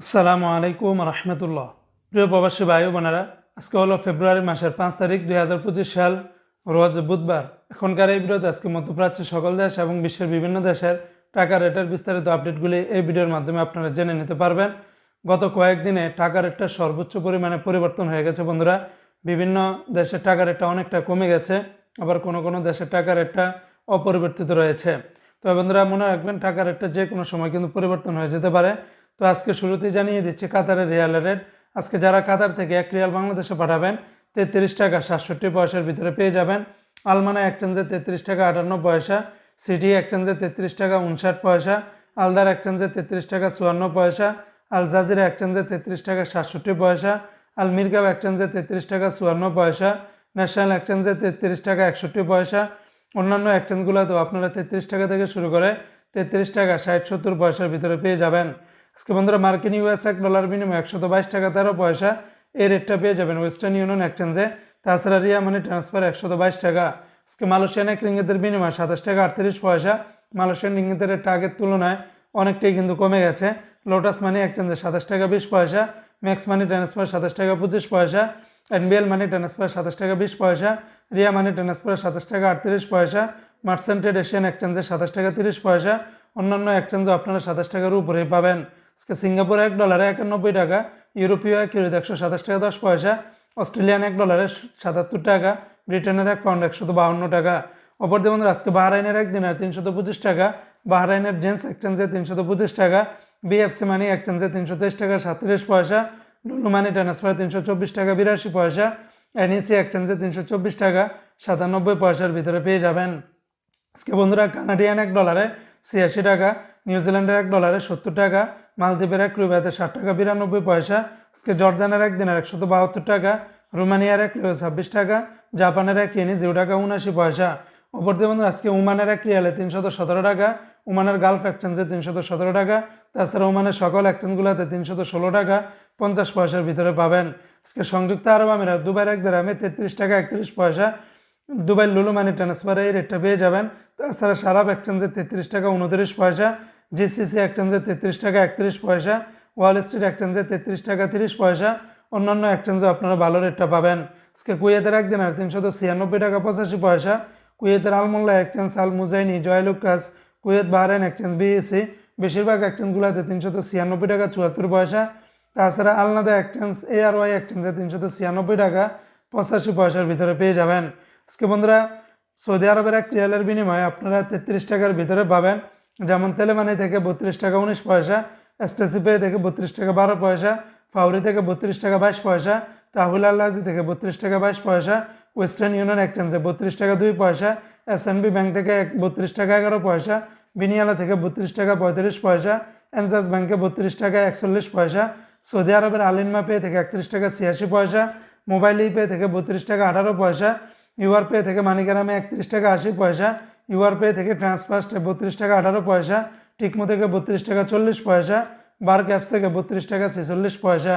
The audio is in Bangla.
আসসালামু আলাইকুম রহমতুল্লাহ। প্রিয় প্রবাসী ভাই বোনেরা, আজকে হলো ফেব্রুয়ারি মাসের পাঁচ তারিখ দুই হাজার পঁচিশ সাল, রোজ বুধবার। এখনকার এই ভিডিওতে আজকে মধ্যপ্রাচ্যের সকল দেশ এবং বিশ্বের বিভিন্ন দেশের টাকা রেটের বিস্তারিত আপডেটগুলি এই ভিডিওর মাধ্যমে আপনারা জেনে নিতে পারবেন। গত কয়েকদিনে টাকা রেটটা সর্বোচ্চ পরিমাণে পরিবর্তন হয়ে গেছে বন্ধুরা। বিভিন্ন দেশের টাকা রেটটা অনেকটা কমে গেছে, আবার কোনো কোনো দেশের টাকা রেটটা অপরিবর্তিত রয়েছে। তবে বন্ধুরা মনে রাখবেন, টাকা রেটটা যে কোনো সময় কিন্তু পরিবর্তন হয়ে যেতে পারে। তো আজকে শুরুতেই জানিয়ে দিচ্ছি কাতারের রিয়ালের রেট আজকে যারা কাতার থেকে এক রিয়াল বাংলাদেশে পাঠাবেন, তেত্রিশ টাকা সাতষট্টি পয়সার ভিতরে পেয়ে যাবেন। আলমানা এক্সচেঞ্জে তেত্রিশ টাকা আটান্ন পয়সা, সিটি এক্সচেঞ্জে তেত্রিশ টাকা উনষাট পয়সা, আলদার এক্সচেঞ্জে তেত্রিশ টাকা চুয়ান্ন পয়সা, আল জাজিরা এক্সচেঞ্জে তেত্রিশ টাকা সাতষট্টি পয়সা, আল মিরগাঁও এক্সচেঞ্জে তেত্রিশ টাকা চুয়ান্ন পয়সা, ন্যাশনাল এক্সচেঞ্জে তেত্রিশ টাকা একষট্টি পয়সা। অন্যান্য এক্সচেঞ্জগুলোতেও আপনারা তেত্রিশ টাকা থেকে শুরু করে তেত্রিশ টাকা ষাট সত্তর পয়সার ভিতরে পেয়ে যাবেন। আজকে বন্ধুরা মার্কিন ইউএস এক ডলার বিনিময়ে একশত বাইশ টাকা তেরো পয়সা এই রেটটা পেয়ে যাবেন ওয়েস্টার্ন ইউনিয়ন এক্সচেঞ্জে। তাছাড়া রিয়া মানি ট্রান্সফার একশত বাইশ টাকা। আজকে মালয়েশিয়ান এক রিঙ্গিতের বিনিময় সাতাশ টাকা আটত্রিশ পয়সা। মালয়েশিয়ান রিঙ্গিতের রেটটা আগের তুলনায় অনেকটাই কিন্তু কমে গেছে। লোটাস মানি এক্সচেঞ্জে সাতাশ টাকা বিশ পয়সা। ম্যাক্স মানি ট্রান্সফার সাতাশ টাকা পঁচিশ পয়সা। এনবিএল মানি ট্রান্সফার সাতাশ টাকা বিশ পয়সা। রিয়া মানি ট্রান্সফার সাতাশ টাকা আটত্রিশ পয়সা। মার্সেন্টেড এশিয়ান এক্সচেঞ্জে সাতাশ টাকা তিরিশ পয়সা। অন্যান্য এক্সচেঞ্জও আপনারা সাতাশ টাকার উপরেই পাবেন। আজকে সিঙ্গাপুর এক ডলারে একানব্বই টাকা, ইউরোপীয় এক ইউরোতে একশো সাতাশ টাকা, দশ পয়সা, অস্ট্রেলিয়ান এক ডলারে সাতাত্তর টাকা, ব্রিটেনের এক পাউন্ড একশত বাহান্ন টাকা। অপর দিয়ে বন্ধুরা, আজকে বাহরাইনের এক দিনে তিনশত পঁচিশ টাকা, বাহরাইনের জেন্টস এক্সচেঞ্জে তিনশত পঁচিশ টাকা, বিএফসি মানি এক্সচেঞ্জে তিনশো তেইশ টাকা, সাতত্রিশ পয়সা, লুলু মানি ট্রান্সফার তিনশো চব্বিশ টাকা, বিরাশি পয়সা, এনইসি এক্সচেঞ্জে তিনশো চব্বিশ টাকা, সাতানব্বই পয়সার ভিতরে পেয়ে যাবেন। আজকে বন্ধুরা, কানাডিয়ান এক ডলারে ছিয়াশি টাকা, নিউজিল্যান্ডের এক ডলারে সত্তর টাকা মালদ্বীপের এক রুবিয়াতে ষাট টাকা, বিরানব্বই পয়সা। আজকে জর্দানের এক দিনের একশত বাহাত্তর টাকা, রোমানিয়ার এক লিও ছাব্বিশ টাকা, জাপানের এক ইয়েনি জিরো টাকা উনাশি পয়সা। অপরদি বন্ধুরা, আজকে উমানের এক রিয়ালে তিনশত সতেরো টাকা, উমানের গালফ এক্সচেঞ্জে তিনশত সতেরো টাকা, তাছাড়া উমানের সকল এক্সচেঞ্জগুলোতে তিনশত ষোলো টাকা, পঞ্চাশ পয়সার ভিতরে পাবেন। আজকে সংযুক্ত আরব আমিরাত, দুবাইয়ের এক দেড়ামে তেত্রিশ টাকা, একত্রিশ পয়সা। দুবাই লুলু মানি ট্রান্সফারে এই রেটটা পেয়ে যাবেন। তাছাড়া সারাপ এক্সচেঞ্জে তেত্রিশ টাকা, উনত্রিশ পয়সা। জিসিসি এক্সচেঞ্জে তেত্রিশ টাকা একত্রিশ পয়সা ওয়াল স্ট্রিট এক্সচেঞ্জে তেত্রিশ টাকা তিরিশ পয়সা, অন্যান্য এক্সচেঞ্জে আপনারা ভালো রেটটা পাবেন। আজকে কুয়েতের একদিন আর তিনশত ছিয়ানব্বই টাকা পঁচাশি পয়সা, কুয়েতের Almulla exchange Al Muzaini Joyalukkas Kuwait Bahrain exchange BSC বেশিরভাগ এক্সচেঞ্জগুলোতে তিনশত ছিয়ানব্বই টাকা চুয়াত্তর পয়সা, তাছাড়া আলনাদা এক্সচেঞ্জ এ আর ওয়াই এক্সচেঞ্জে তিনশত ছিয়ানব্বই টাকা পঁচাশি পয়সার ভিতরে পেয়ে যাবেন। আজকে বন্ধুরা, সৌদি আরবের এক রিয়ালের বিনিময়ে আপনারা তেত্রিশ টাকার ভিতরে পাবেন। যেমন তেলেমানি থেকে বত্রিশ টাকা উনিশ পয়সা এসটিসি পে থেকে বত্রিশ টাকা বারো পয়সা, ফাউরি থেকে বত্রিশ টাকা বাইশ পয়সা, তাহুল আল্লাহি থেকে বত্রিশ টাকা বাইশ পয়সা, ওয়েস্টার্ন ইউনিয়ন এক্সচেঞ্জে বত্রিশ টাকা দুই পয়সা, এসএনবি ব্যাংক থেকে বত্রিশ টাকা এগারো পয়সা, বিনিয়ালা থেকে বত্রিশ টাকা পঁয়ত্রিশ পয়সা এনসাস ব্যাংকে বত্রিশ টাকা একচল্লিশ পয়সা, সৌদি আরবের আলিনমা পে থেকে একত্রিশ টাকা ছিয়াশি পয়সা, মোবাইল পে থেকে বত্রিশ টাকা আঠারো পয়সা ইউআর পে থেকে মানিকারামে একত্রিশ টাকা আশি পয়সা ইউআর পে থেকে ট্রান্সফার্স্টে বত্রিশ টাকা আঠারো পয়সা টিকমো থেকে বত্রিশ টাকা চল্লিশ পয়সা বার অ্যাপস থেকে বত্রিশ টাকা ছেচল্লিশ পয়সা।